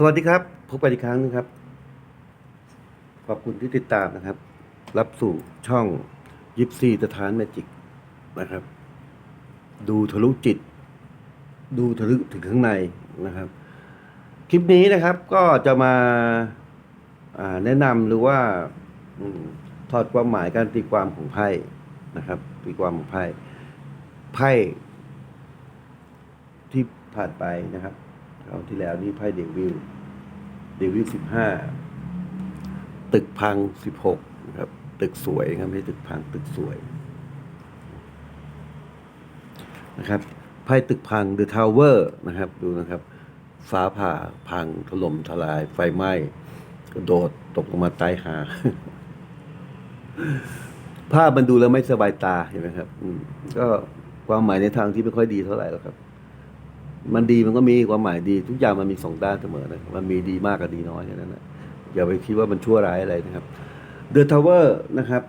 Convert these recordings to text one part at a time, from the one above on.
สวัสดีครับ พบกันอีกครั้งนะครับ ขอบคุณที่ติดตามนะครับ รับสู่ช่องยิปซีสถานแมจิกนะครับ ดูทะลุจิต ดูทะลุถึงข้างในนะครับ คลิปนี้นะครับก็จะมาาแนะนำหรือว่าอถอดความหมายการตีความของไพ่นะครับ ตีความของไพ่ไพ่ที่ผ่านไปนะครับ คราวที่แล้วนี่ไพ่เดวิลเดวิลสิบห้าตึกพังสิบหกนะครับ ตึกสวยครับไม่ตึกพังตึกสวยนะครับไพ่ตึกพัง The Tower นะครับดูนะครับฟ้าผ่าพังถล่มทลายไฟไหม้กระโดดตกลงมาตายหาภาพมันดูแล้วไม่สบายตาเห็นไหมครับอืมก็ความหมายในทางที่ไม่ค่อยดีเท่าไหร่หรอกครับ มันดีมันก็มีความหมายดี ทุกอย่างมันมีสองด้านเสมอนะมันมีดีมากกับดีน้อยแค่นั้นนะอย่าไปคิดว่ามันชั่วร้ายอะไรนะครับเดอะทาวเวอร์นะครับ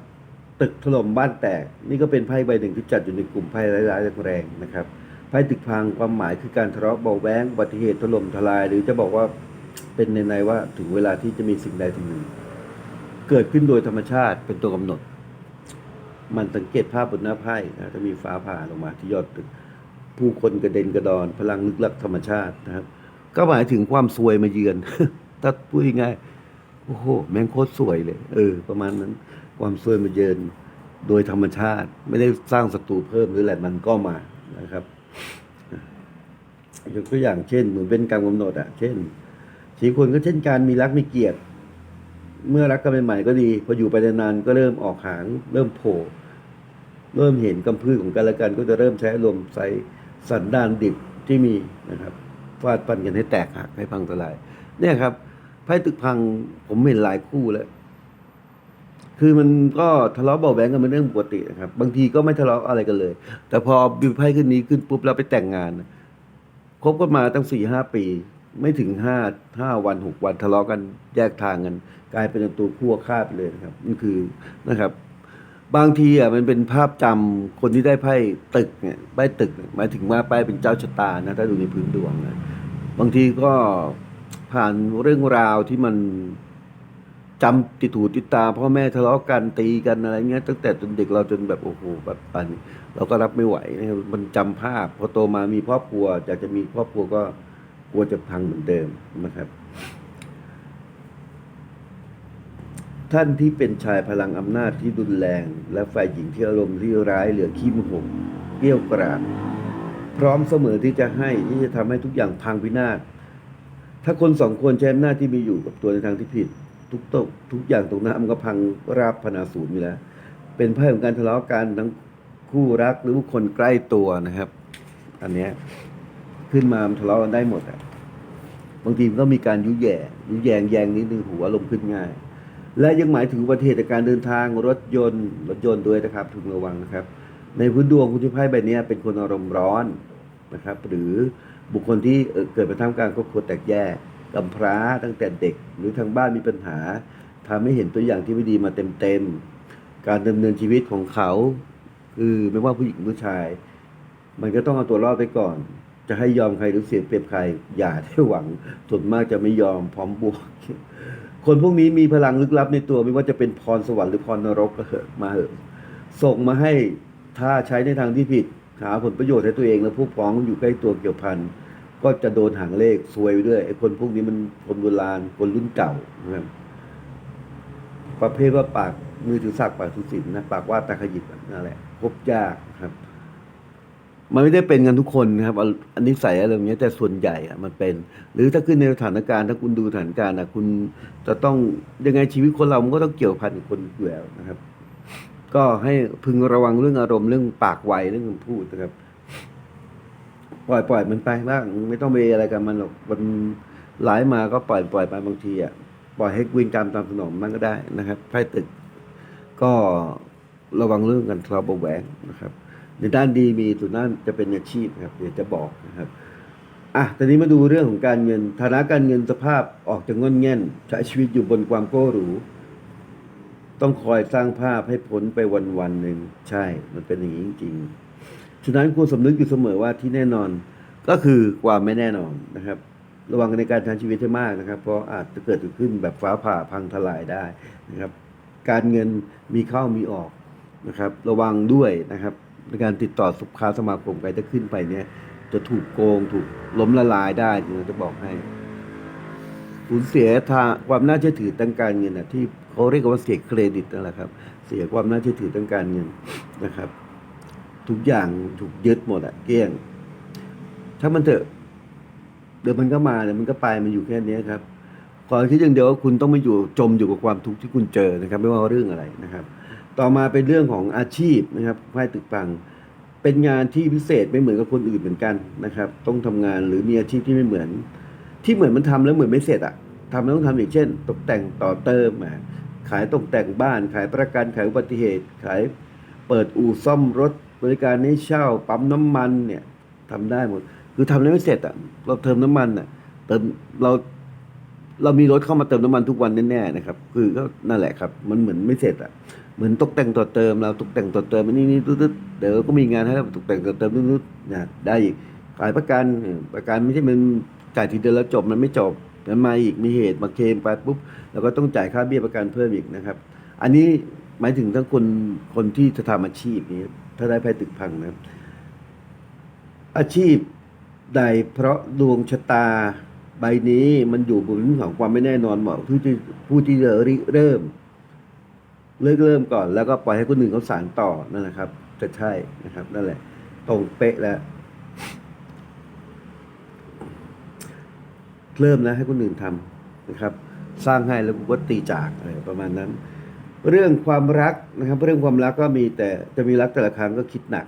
ตึกถล่มบ้านแตก นี่ก็เป็นไพ่ใบหนึ่งที่จัดอยู่ในกลุ่มไพ่ร้ายๆแรงๆนะครับไพ่ตึกพังความหมายคือการทะเลาะเบาแวงอุบัติเหตุถล่มทลาย หรือจะบอกว่าเป็นในในว่าถึงเวลาที่จะมีสิ่งใดสิ่งหนึ่ง เกิดขึ้นโดยธรรมชาติเป็นตัวกำหนด มันสังเกตภาพบนหน้าไพ่นะจะมีฟ้าผ่าลงมาที่ยอดตึก ผู้คนกระเด็นกระดอน พลังลึกลับธรรมชาตินะครับ ก็หมายถึงความซวยมาเยือน ถ้าพูดง่ายโอ้โหแม่งโคตรสวยเลย เออ ประมาณนั้น ความซวยมาเยือนโดยธรรมชาติ ไม่ได้สร้างศัตรูเพิ่มหรืออะไรมันก็มานะครับยกตัวอย่างเช่น เหมือนเป็นการกำหนดอะเช่นสีคนก็เช่นการมีรักมีเกียรติ เมื่อรักกันใหม่ๆก็ดี พออยู่ไปนานๆก็เริ่มออกหาง เริ่มโผล่เริ่มเห็นกำพืชของกันและกันก็จะเริ่มใช้อารมใส่ สันดานดิบที่มีนะครับฟาดฟันกันให้แตกหักให้พังทลาย เนี่ยครับไพ่ตึกพังผมเห็นหลายคู่แล้ว คือมันก็ทะเลาะเบาะแว้งกันเป็นเรื่องปกตินะครับ บางทีก็ไม่ทะเลาะอะไรกันเลย แต่พอบิวไพ่ขึ้นนี้ขึ้นปุ๊บแล้วไปแต่งงานคบกันมาตั้งสี่ห้าปี ไม่ถึงห้าห้าวันหกวันทะเลาะกันแยกทางกัน กลายเป็นตัวขั้วฆ่าไปเลยนะครับนี่คือนะครับ บางทีอะมันเป็นภาพจำคนที่ได้ไพ่ตึกเนี่ยไพ่ตึกหมายถึงว่าไพ่เป็นเจ้าชะตานะถ้าดูในพื้นดวงนะบางทีก็ผ่านเรื่องราวที่มันจำติดหูติดตาพ่อแม่ทะเลาะกันตีกันอะไรเงี้ยตั้งแต่จนเด็กเราจนแบบโอ้โหแบบปันเราก็รับไม่ไหวนะครับมันจำภาพพอโตมามีครอบครัวอยากจะมีครอบครัวก็กลัวจะพังเหมือนเดิมนะครับ ท่านที่เป็นชายพลังอำนาจที่รุนแรง และฝ่ายหญิงที่อารมณ์ที่ร้ายเหลือขี้โมโหเกรี้ยวกราดพร้อมเสมอที่จะให้ที่จะทำให้ทุกอย่างพังพินาศถ้าคนสองคนใช้อำนาจที่มีอยู่กับตัวในทางที่ผิด ทุกตกทุกอย่างตรงหน้ามันก็พังราบพนาศูนย์อยู่แล้ว เป็นไพ่ของการทะเลาะกันทั้งคู่รักหรือบุคคลใกล้ตัวนะครับ อันเนี้ยขึ้นมาทะเลาะกันได้หมดอะบางทีมันก็มีการยุแย่ยุแยงแยงนิดนึงหัวลมขึ้นง่าย และยังหมายถึงอุบัติเหตุจากการเดินทางรถยนต์รถยนต์ด้วยนะครับพึงระวังนะครับ ในพื้นดวงคุณที่ไพ่ใบนี้เป็นคนอารมณ์ร้อนนะครับ หรือบุคคลที่เกิดมาทำการครอบครัวแตกแยกกำพร้าตั้งแต่เด็ก หรือทางบ้านมีปัญหาทำให้เห็นตัวอย่างที่ไม่ดีมาเต็มๆการดำเนินชีวิตของเขาคือไม่ว่าผู้หญิงผู้ชาย มันก็ต้องเอาตัวรอดไปก่อน จะให้ยอมใครหรือเสียเปรียบใคร อย่าได้หวังส่วนมากจะไม่ยอมพร้อมบวก คนพวกนี้มีพลังลึกลับในตัวไม่ว่าจะเป็นพรสวรรค์หรือพรนรกก็เหอะมาเหอะส่งมาให้ถ้าใช้ในทางที่ผิด หาผลประโยชน์ให้ตัวเองและผู้พ้องอยู่ใกล้ตัวเกี่ยวพันก็จะโดนหางเลขซวยไปด้วยไอ้คนพวกนี้มันคนโบราณคนรุ่นเก่านะครับประเภทว่าปากมือถือสักปากถือสินนะปากว่าตาขยิบนั่นแหละพบยากครับ มันไม่ได้เป็นกันทุกคนนะครับอันนี้ใส่อะไรอย่างเงี้ยแต่ส่วนใหญ่อะมันเป็น หรือถ้าขึ้นในสถานการณ์ถ้าคุณดูสถานการณ์นะคุณจะต้องยังไงชีวิตคนเรามันก็ต้องเกี่ยวพันกับคนอยู่แล้วนะครับ ก็ให้พึงระวังเรื่องอารมณ์เรื่องปากไวเรื่องคำพูดนะครับ ปล่อยปล่อยมันไปบ้างไม่ต้องไปอะไรกับมันหรอกมันหลายมาก็ปล่อยปล่อยไปบางทีอะปล่อยให้วินกรรมตามสนองมันก็ได้นะครับไพ่ตึก ก็ระวังเรื่องกันทะเลาะเบาแหวงนะครับ ในด้านดีมีส่วนด้านจะเป็นอาชีพครับเดี๋ยวจะบอกนะครับอะตอนนี้มาดูเรื่องของการเงินฐานะการเงินสภาพออกจากงอนแง่นใช้ชีวิตอยู่บนความโก้หรู ต้องคอยสร้างภาพให้พ้นไปวันวันหนึ่งใช่ มันเป็นอย่างนี้จริงๆฉะนั้นควรสำนึกอยู่เสมอว่าที่แน่นอนก็คือความไม่แน่นอนนะครับ ระวังในการใช้ชีวิตให้มากนะครับ เพราะอาจจะเกิดขึ้นแบบฟ้าผ่าพังทลายได้นะครับ การเงินมีเข้ามีออกนะครับ ระวังด้วยนะครับ ในการติดต่อสุขาสมาคมใครจะขึ้นไปเนี่ย จะถูกโกงถูกล้มละลายได้ผมจะบอกให้สูญเสียทางความน่าเชื่อถือทางการเงินนะที่เขาเรียกว่าเสียเครดิตนั่นแหละครับ เสียความน่าเชื่อถือทางการเงินนะครับ ทุกอย่างถูกยึดหมดอะเกลี้ยง ถ้ามันเถอะเดี๋ยวมันก็มาเดี๋ยวมันก็ไปมันอยู่แค่นี้ครับขอคิดอย่างเดียวว่าคุณต้องไม่อยู่จมอยู่กับความทุกข์ที่คุณเจอนะครับ ไม่ว่าเรื่องอะไรนะครับ ต่อมาเป็นเรื่องของอาชีพนะครับไพ่ตึกปัง เป็นงานที่พิเศษไม่เหมือนกับคนอื่นเหมือนกันนะครับ ต้องทำงานหรือมีอาชีพที่ไม่เหมือน ที่เหมือนมันทำแล้วเหมือนไม่เสร็จอะทำแล้วต้องทำอีกเช่น ตกแต่งต่อเติมอะขายตกแต่งบ้าน ขายประกันขายอุบัติเหตุ ขายเปิดอู่ซ่อมรถ บริการให้เช่าปั๊มน้ำมันเนี่ยทำได้หมด คือทำแล้วไม่เสร็จอะเราเติมน้ำมันอะเติมเราเรามีรถเข้ามาเติมน้ำมันทุกวันแน่ๆนะครับ คือก็นั่นแหละครับ มันเหมือนไม่เสร็จอะ เหมือนตกแต่งต่อเติมเราตกแต่งต่อเติมอันนี้นี่ตึ๊ดเดี๋ยวก็มีงานให้เราตกแต่งต่อเติมตึ๊ดๆนะได้อีกขายประกันประกันไม่ใช่มันจ่ายทีเดียวแล้วจบมันไม่จบมันมาอีกมีเหตุมาเคลมไปปุ๊บเราก็ต้องจ่ายค่าเบี้ยประกันเพิ่มอีกนะครับ อันนี้หมายถึงทั้งคนคนที่จะทำอาชีพนี้ถ้าได้ไพ่ตึกพังนะอาชีพใดเพราะดวงชะตาใบนี้มันอยู่บนพื้นของความไม่แน่นอนเหมาะผู้ที่ผู้ที่จะริเริ่ม เลิกเริ่มก่อนแล้วก็ปล่อยให้คนอื่นเขาสานต่อนั่นนะครับจะใช่นะครับ นั่นแหละ ตรงเป๊ะแล้ว เริ่มแล้วให้คนอื่นทำนะครับ สร้างให้แล้วกูก็ตีจากอะไรประมาณนั้น เรื่องความรักนะครับ เรื่องความรักก็มีแต่จะมีรักแต่ละครั้งก็คิดหนัก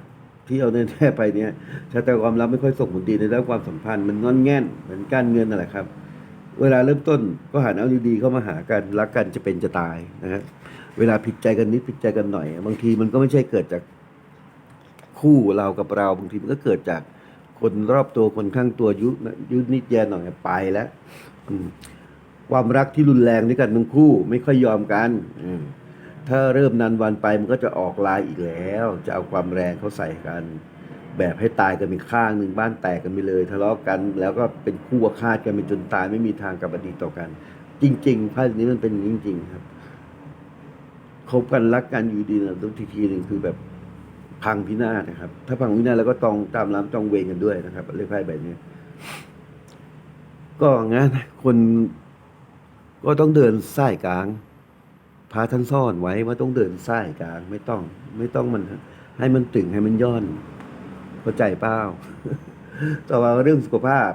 ที่เอาแน่ๆไปเนี่ยชะตาความรักไม่ค่อยส่งผลดีในด้านความสัมพันธ์มันงอนแง่นเหมือนการเงินนั่นแหละครับ เวลาเริ่มต้นก็หันเอาดีๆเข้ามาหากันรักกันจะเป็นจะตายนะฮะ เวลาผิดใจกันนิดผิดใจกันหน่อย บางทีมันก็ไม่ใช่เกิดจากคู่เรากับเรา บางทีมันก็เกิดจากคนรอบตัวคนข้างตัวยุยุนิดแย่หน่อยไปแล้วความรักที่รุนแรงด้วยกันทั้งคู่ไม่ค่อยยอมกันถ้าเริ่มนันวันไปมันก็จะออกลายอีกแล้ว จะเอาความแรงเขาใส่กัน แบบให้ตายกันเป็นข้างหนึ่งบ้านแตกกันไปเลย ทะเลาะกัน แล้วก็เป็นคู่อาฆากันไปจนตายไม่มีทางกลับมาดีต่อกัน จริงๆไพ่นี้มันเป็นจริง ๆ ครับ คบกันรักกันอยู่ดีนะต้องทีทีหนึ่งคือแบบพังพินาศนะครับ ถ้าพังพินาศแล้วก็ต้องตามน้ำจองเวงกันด้วยนะครับเรื่องไพ่แบบนี้ ก็งั้นคนก็ต้องเดินสายกลางพาท่านซ่อนไว้ว่าต้องเดินสายกลาง ไม่ต้อง ไม่ต้องมัน ให้มันตึงให้มันย่อนเข้าใจเปล่าต่อมาเรื่องสุขภาพ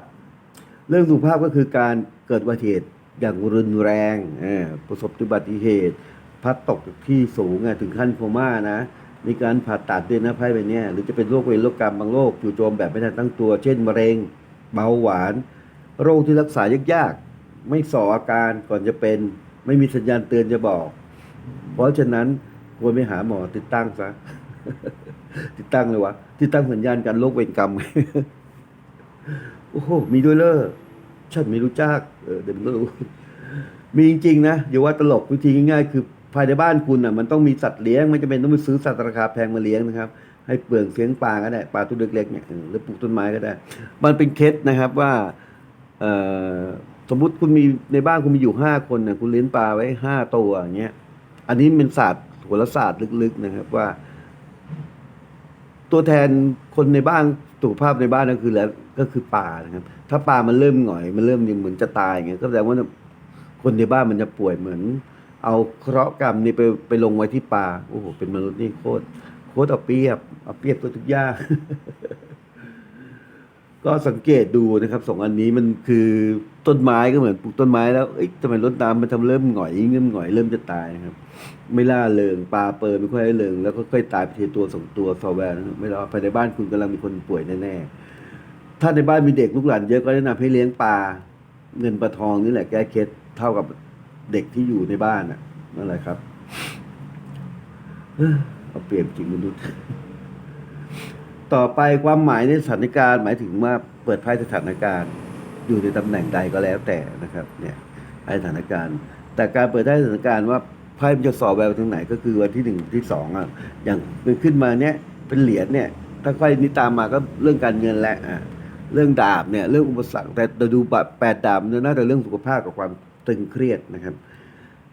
เรื่องสุขภาพก็คือการเกิดอุบัติเหตุอย่างรุนแรงประสบอุบัติเหตุ พัดตกจากที่สูงอะถึงขั้นโคม่านะมีการผ่าตัดด้วยนะไพ่ใบเนี้ยหรือจะเป็นโรคเวรโรคกรรมบางโรคจู่โจมแบบไม่ทันตั้งตัว เช่นมะเร็ง เบาหวาน โรคที่รักษายากๆ ไม่ส่ออาการก่อนจะเป็น ไม่มีสัญญาณเตือนจะบอก เพราะฉะนั้นควรไปหาหมอติดตั้งซะติดตั้งเลยวะติดตั้งสัญญาณการโรคเวรกรรมโอ้โหมีด้วยเลอฉันไม่รู้จักเออเดี๋ยวมึงก็รู้มีจริงๆนะอย่าว่าตลกวิธีง่ายๆคือ ภายในบ้านคุณอะมันต้องมีสัตว์เลี้ยงไม่จำเป็นต้องไปซื้อสัตว์ราคาแพงมาเลี้ยงนะครับ ให้เปลืองเสียงปลาก็ได้ปลาตัวเล็กๆเนี่ยหรือปลูกต้นไม้ก็ได้ มันเป็นเคสนะครับว่าสมมุติคุณมีในบ้านคุณมีอยู่ห้าคนนะคุณเลี้ยงปลาไว้ห้าตัวอย่างเงี้ย อันนี้เป็นศาสตร์โหราศาสตร์ลึกๆนะครับว่า ตัวแทนคนในบ้านสุขภาพในบ้านก็คือแล้วก็คือปลานะครับ ถ้าปลามันเริ่มหงอย มันเริ่มยังเหมือนจะตายอย่างเงี้ยก็แสดงว่าคนในบ้านมันจะป่วยเหมือน เอาเคราะห์กรรมนี่ไปไปลงไว้ที่ปลาโอ้โหเป็นมนุษย์นี่โคตรโคตรเอาเปรียบเอาเปรียบตัวทุกอย่างก็สังเกตดูนะครับสองอันนี้มันคือต้นไม้ก็เหมือนปลูกต้นไม้แล้วเอ้ยทำไมรดน้ำมันทำเริ่มหงอยเริ่มหงอยเริ่มจะตายนะครับ ไม่ล่าเริงปลาเปิดไม่ค่อยเริงแล้วก็ค่อยตายไปทีตัวสองตัวซอแวร์นไม่รอภายในบ้านคุณกำลังมีคนป่วยแน่ๆถ้าในบ้านมีเด็กลูกหลานเยอะก็แนะนำให้เลี้ยงปลาเงินปลาทองนี่แหละแก้เคล็ดเท่ากับ เด็กที่อยู่ในบ้านน่ะนั่นแหละครับเอาเปรียบจริงมนุษย์ ต่อไปความหมายในสถานการณ์ หมายถึงว่าเปิดไพ่สถานการณ์ อยู่ในตำแหน่งใดก็แล้วแต่นะครับ เนี่ยไพ่สถานการณ์ แต่การเปิดไพ่สถานการณ์ว่าไพ่มันจะสอบแววทางไหนก็คือวันที่หนึ่งที่สองอะ อย่างมันขึ้นมาเนี้ยเป็นเหรียญเนี่ยถ้าค่อยนี้ตามมาก็เรื่องการเงินแหละอะเรื่องดาบเนี่ย เรื่องอุปสรรคแต่แต่ดูแปดดาบมันน่าจะเรื่องสุขภาพกับความ ตึงเครียดนะครับ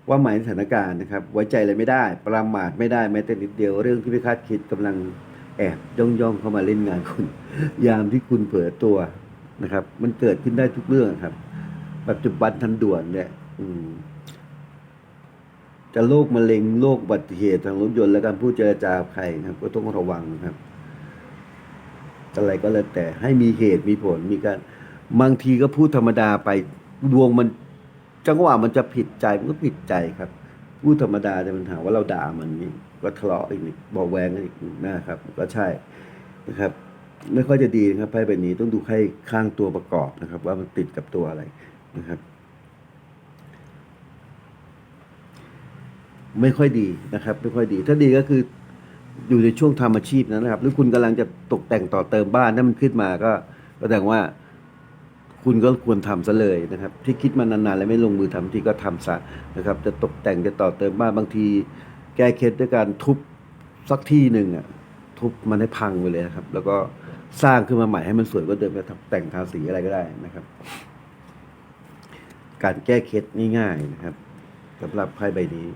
ว่าหมายสถานการณ์นะครับ ไว้ใจอะไรไม่ได้ ประมาทไม่ได้แม้แต่นิดเดียวเรื่องที่ไม่คาดคิดกำลังแอบย่องย่องๆเข้ามาเล่นงานคุณ ยามที่คุณเผลอตัวนะครับ มันเกิดขึ้นได้ทุกเรื่องครับ ปัจจุบันทันด่วนเนี่ย อืมจะโรคมะเร็งโรคอุบัติเหตุทางรถยนต์และการพูดเจรจาใครนะครับ ก็ต้องระวังครับ อะไรก็แล้วแต่ให้มีเหตุมีผลมีการ บางทีก็พูดธรรมดาไปดวงมัน จังหวะมันจะผิดใจมันก็ผิดใจครับพูดธรรมดาแต่มันหาว่าเราด่ามันนี่ก็ทะเลาะอีกนี่บอกแวงกันอีกนะครับ ก็ใช่นะครับ ไม่ค่อยจะดีนะครับไพ่ใบนี้ต้องดูให้ข้างตัวประกอบนะครับ ว่ามันติดกับตัวอะไรนะครับ ไม่ค่อยดีนะครับ ไม่ค่อยดี ถ้าดีก็คืออยู่ในช่วงทำอาชีพนั้นนะครับ หรือคุณกำลังจะตกแต่งต่อเติมบ้านถ้ามันขึ้นมาก็แสดงว่า คุณก็ควรทำซะเลยนะครับ ที่คิดมานานๆแล้วไม่ลงมือทำที่ก็ทำซะนะครับ จะตกแต่งจะต่อเติมบ้านบางที แก้เคล็ดด้วยการทุบสักที่หนึ่งอะทุบมันให้พังไปเลยนะครับ แล้วก็สร้างขึ้นมาใหม่ให้มันสวยกว่าเดิมจะทำแต่งทาสีอะไรก็ได้นะครับ การแก้เคล็ดง่ายๆนะครับสำหรับไพ่ใบนี้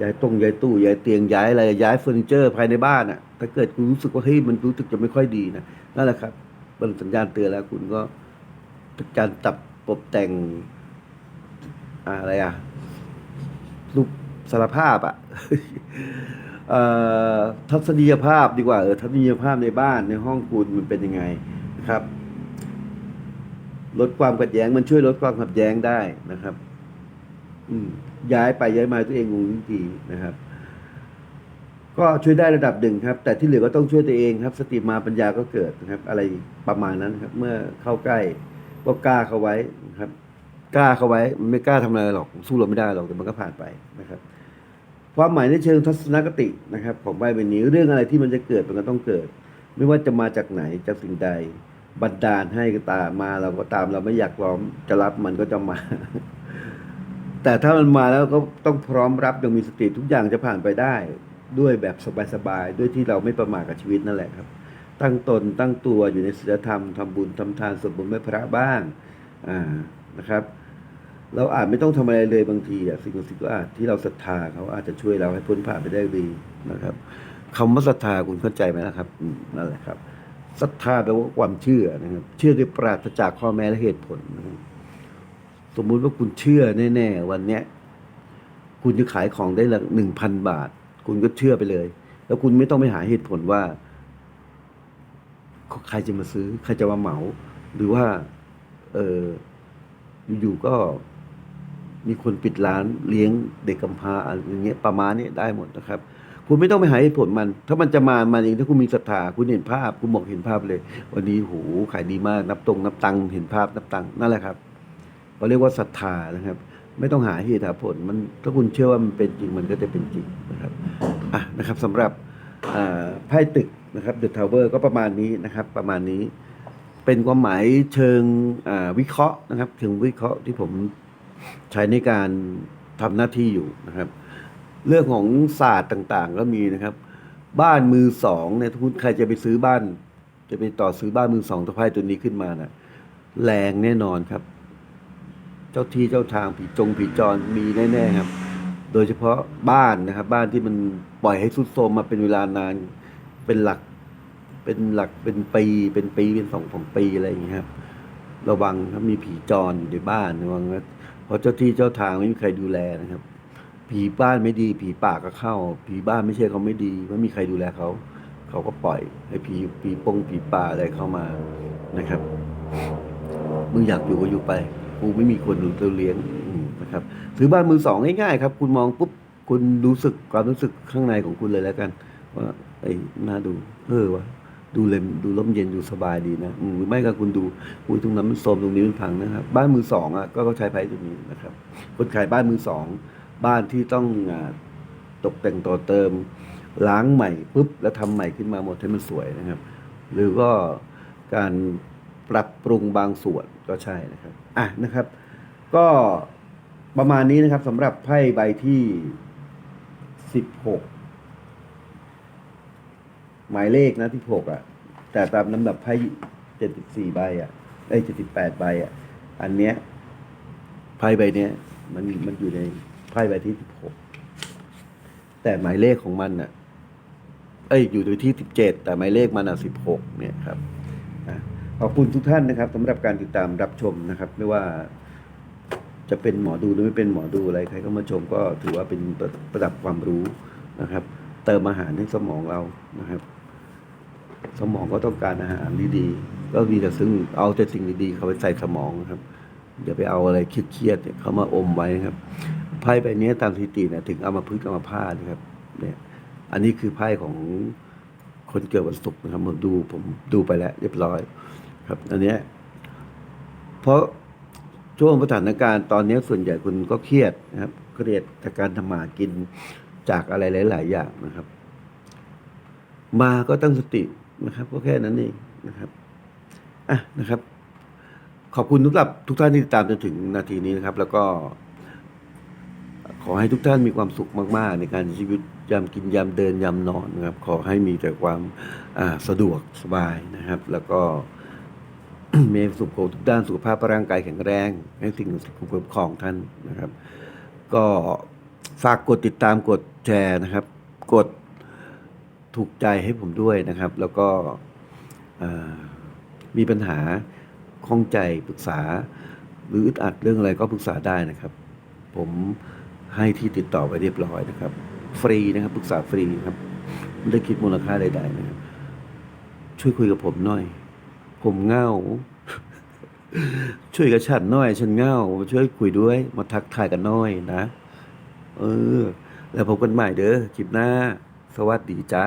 ย้ายตรงย้ายตู้ย้ายเตียงย้ายอะไรย้ายเฟอร์นิเจอร์ภายในบ้านอะ ถ้าเกิดคุณรู้สึกว่าเฮ้ยมันรู้สึกจะไม่ค่อยดีนะนั่นแหละครับ เป็นสัญญาณเตือนแล้วคุณก็การตับปรบแต่งอะไรอะรูปสารภาพอะทัศนียภาพดีกว่าเออทัศนียภาพในบ้านในห้องคุณมันเป็นยังไงนะครับ ลดความขัดแย้งมันช่วยลดความขัดแย้งได้นะครับ อืย้ายไปย้ายมาตัวเองงงจริงๆนะครับ ก็ช่วยได้ระดับหนึ่งครับ แต่ที่เหลือก็ต้องช่วยตัวเองครับ สติมาปัญญาก็เกิดนะครับ อะไรประมาณนั้นครับ เมื่อเข้าใกล้ก็กล้าเข้าไว้นะครับ กล้าเข้าไว้มันไม่กล้าทำอะไรหรอกสู้เราไม่ได้หรอกแต่มันก็ผ่านไปนะครับ ความหมายในเชิงทัศนคตินะครับ ของใบใบนี้เรื่องอะไรที่มันจะเกิดมันก็ต้องเกิด ไม่ว่าจะมาจากไหนจากสิ่งใดบันดาลให้ก็ตามมาเราก็ตามเราไม่อยากร้อมจะรับมันก็จะมา แต่ถ้ามันมาแล้วก็ต้องพร้อมรับยังมีสติทุกอย่างจะผ่านไปได้ ด้วยแบบสบายๆด้วยที่เราไม่ประมาทกับชีวิตนั่นแหละครับ ตั้งตนตั้งตัวอยู่ในศีลธรรมทำบุญทำทานสวดมนต์ไหว้พระบ้างอ่านะครับ เราอาจไม่ต้องทำอะไรเลยบางทีอะสิ่งศักดิ์สิทธิ์ก็อาจที่เราศรัทธาเขาอาจจะช่วยเราให้พ้นผ่านไปได้ดีนะครับคำว่าศรัทธาคุณเข้าใจไหมนะครับนั่นแหละครับศรัทธาแปลว่าความเชื่อนะครับ เชื่อด้วยปราศจากข้อแม้และเหตุผลนะครับสมมุติว่าคุณเชื่อแน่ ๆ วันเนี้ย คุณจะขายของได้ละหนึ่งพันบาท คุณก็เชื่อไปเลย แล้วคุณไม่ต้องไปหาเหตุผลว่า ใครจะมาซื้อ ใครจะมาเหมา หรือว่า เอออยู่ๆก็มีคนปิดร้านเลี้ยงเด็กกำพร้าอะไรอย่างเงี้ยประมาณนี้ได้หมดนะครับ คุณไม่ต้องไปหาเหตุผลมัน ถ้ามันจะมามันเองถ้าคุณมีศรัทธาคุณเห็นภาพ คุณมองเห็นภาพเลย วันนี้โหขายดีมากนับตรงนับตังเห็นภาพนับตังนั่นแหละครับเราเรียกว่าศรัทธานะครับ ไม่ต้องหาเหตุหาผลมันถ้าคุณเชื่อว่ามันเป็นจริงมันก็จะเป็นจริงนะครับอะนะครับสำหรับไพ่ตึกนะครับเดอะทาวเวอร์ก็ประมาณนี้นะครับ ประมาณนี้เป็นความหมายเชิงวิเคราะห์นะครับเชิงวิเคราะห์ที่ผมใช้ในการทำหน้าที่อยู่นะครับ เรื่องของศาสตร์ต่างๆ ก็มีนะครับ บ้านมือสองเนี่ยถ้าคุณใครจะไปซื้อบ้าน จะไปต่อซื้อบ้านมือสองตัวไพ่ตัวนี้ขึ้นมานะแรงแน่นอนครับ เจ้าที่เจ้าทางผีจงผีจรมีแน่ๆครับ โดยเฉพาะบ้านนะครับ บ้านที่มันปล่อยให้ทรุดโทรมมาเป็นเวลานาน เป็นหลัก เป็นหลักเป็นปี เป็นปีเป็นสองสองปีอะไรอย่างเงี้ยครับ ระวังครับมีผีจรอยู่ในบ้านระวังนะเพราะเจ้าที่เจ้าทางไม่มีใครดูแลนะครับ ผีบ้านไม่ดี ผีป่าก็เข้า ผีบ้านไม่ใช่เขาไม่ดีไม่มีใครดูแลเขาเขาก็ปล่อยให้ผีผีปงผีป่าอะไรเข้ามานะครับ มึงอยากอยู่ก็อยู่ไป กูไม่มีคนดูเลี้ยงนะครับซื้อบ้านมือสองง่ายๆครับ คุณมองปุ๊บคุณรู้สึกความรู้สึกข้างในของคุณเลยแล้วกัน ว่าไอ้น่าดูเออวะดูเลยดูร่มเย็นดูสบายดีนะหรือไม่ก็คุณดูอุ้ยตรงนั้นมันโทมตรงนี้มันพังนะครับ บ้านมือสองอะก็ใช้ไพ่ตัวนี้นะครับ คนขายบ้านมือสอง บ้านที่ต้องตกแต่งต่อเติม ล้างใหม่ปุ๊บแล้วทำใหม่ขึ้นมาหมดให้มันสวยนะครับ หรือก็การปรับปรุงบางส่วนก็ใช่นะครับ อะนะครับ ก็ประมาณนี้นะครับสำหรับไพ่ใบที่สิบหกหมายเลขนะที่หกอะ แต่ตามลำดับไพ่เจ็ดสิบสี่ใบอะไอ้เจ็ดสิบแปดใบอะ อันเนี้ยไพ่ใบเนี้ย มันมันอยู่ในไพ่ใบที่สิบหกแต่หมายเลขของมันอะ เอ้ยอยู่ที่สิบเจ็ดแต่หมายเลขมันอะสิบหกเนี่ยครับ ขอบคุณทุกท่านนะครับสำหรับการติดตามรับชมนะครับ ไม่ว่าจะเป็นหมอดูหรือไม่เป็นหมอดูอะไรใครก็มาชมก็ถือว่าเป็นประดับความรู้นะครับ เติมอาหารให้สมองเรานะครับ สมองก็ต้องการอาหารดีๆก็มีแต่ซึ่งเอาแต่สิ่งดีๆเข้าไปใส่สมองครับอย่าไปเอาอะไรเครียดๆเเข้ามาอมไว้นะครับไพ่ใบนี้ตามสถิติเนี่ยถึงเอามาพึ่งเอามาพาดนะครับเนี่ย อันนี้คือไพ่ของคนเกิดวันศุกร์นะครับผมดูผมดูไปแล้ว เรียบร้อย ครับอันเนี้ยเพราะช่วงสถานการณ์ตอนนี้ส่วนใหญ่คุณก็เครียดนะครับเครียดจากการทำมากินจากอะไรหลาย ๆ อย่างนะครับ มาก็ตั้งสตินะครับ ก็แค่นั้นเองนะครับอะนะครับ ขอบคุณทุกท่านทุกท่านที่ติดตามจนถึงนาทีนี้นะครับ แล้วก็ ขอให้ทุกท่านมีความสุขมาก ๆ ในการช้ชีวิตยามกินยามเดินยามนอนนะครับ ขอให้มีแต่ความอ่าสะดวกสบายนะครับ แล้วก็ มีสุขภาพทุกด้านสุขภาพร่างกายแข็งแรง ให้สิ่งคุ้มครองท่านนะครับ ก็ฝากกดติดตามกดแชร์นะครับ กดถูกใจให้ผมด้วยนะครับ แล้วก็มีปัญหาข้องใจปรึกษา หรืออึดอัดเรื่องอะไรก็ปรึกษาได้นะครับ ผมให้ที่ติดต่อไว้เรียบร้อยนะครับ ฟรีนะครับปรึกษาฟรีครับไม่ได้คิดมูลค่าใดๆนะครับช่วยคุยกับผมหน่อย ผมเงาช่วยกับฉันหน่อย ฉันเงามาช่วยคุยด้วย มาทักทายกันหน่อยนะ เออ แล้วพบกันใหม่เด้อคลิปหน้า สวัสดีจ้า